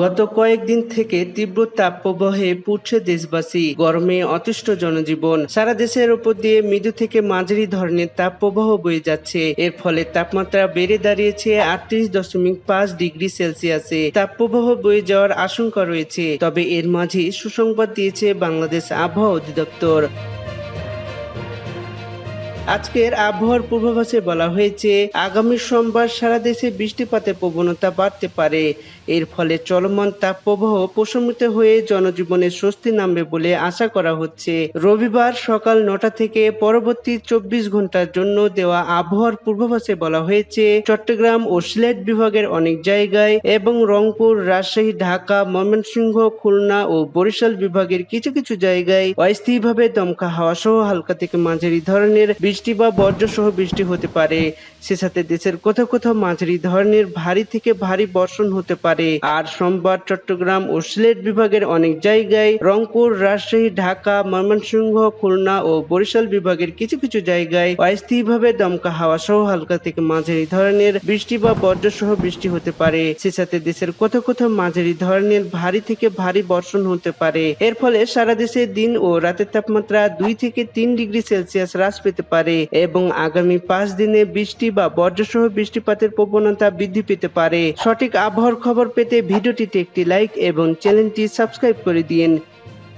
গত কয়েকদিন থেকে তীব্র তাপপ্রবাহে পুড়ছে দেশবাসী। গরমে অতিষ্ঠ জনজীবন। সারা দেশের উপর দিয়ে মৃদু থেকে মাঝারি ধরনের তাপপ্রবাহ বয়ে যাচ্ছে। এর ফলে তাপমাত্রা বেড়ে দাঁড়িয়েছে আটত্রিশ দশমিক পাঁচ ডিগ্রি সেলসিয়াসে। তাপপ্রবাহ বয়ে যাওয়ার আশঙ্কা রয়েছে। তবে এর মাঝে সুসংবাদ দিয়েছে বাংলাদেশ আবহাওয়া অধিদপ্তর। আজকের আবহাওয়ার পূর্বাভাসে বলা হয়েছে, আগামী সোমবার সারা দেশে বৃষ্টিপাতের প্রবণতা বাড়তে পারে। এর ফলে চলমান তাপপ্রবাহ প্রশমিত হয়ে জনজীবনে স্বস্তি নামবে বলে আশা করা হচ্ছে। রবিবার সকাল নটা থেকে পরবর্তী চব্বিশ ঘণ্টার জন্য দেওয়া আবহাওয়ার পূর্বাভাসে বলা হয়েছে, চট্টগ্রাম ও সিলেট বিভাগের অনেক জায়গায় এবং রংপুর, রাজশাহী, ঢাকা, ময়মনসিংহ, খুলনা ও বরিশাল বিভাগের কিছু কিছু জায়গায় অস্থায়ীভাবে দমকা হাওয়া সহ হালকা থেকে মাঝারি ধরনের বৃষ্টি বা বজ্র সহ বৃষ্টি হতে পারে। সে সাথে দেশের কোথাও কোথাও মাঝারি ধরনের ভারী থেকে ভারী বর্ষণ হতে পারে। আর সোমবার চট্টগ্রাম ও সিলেট বিভাগের অনেক জায়গায় রংপুর, রাজশাহী, ঢাকা, ময়মনসিংহ, খুলনা ও বরিশাল বিভাগের কিছু কিছু জায়গায় অস্থায়ীভাবে দমকা হাওয়া সহ হালকা থেকে মাঝারি ধরনের বৃষ্টি বা বজ্র সহ বৃষ্টি হতে পারে। সে সাথে দেশের কোথাও কোথাও মাঝারি ধরনের ভারী থেকে ভারী বর্ষণ হতে পারে। এর ফলে সারা দেশে দিন ও রাতের তাপমাত্রা দুই থেকে তিন ডিগ্রি সেলসিয়াস হ্রাস পেতে পারে এবং আগামী পাঁচ দিনে বৃষ্টি বা বজ্রসহ বৃষ্টিপাতের প্রবণতা বৃদ্ধি পেতে পারে। সঠিক আবহাওয়ার খবর পেতে ভিডিওটিতে একটি লাইক এবং চ্যানেলটি সাবস্ক্রাইব করে দিন।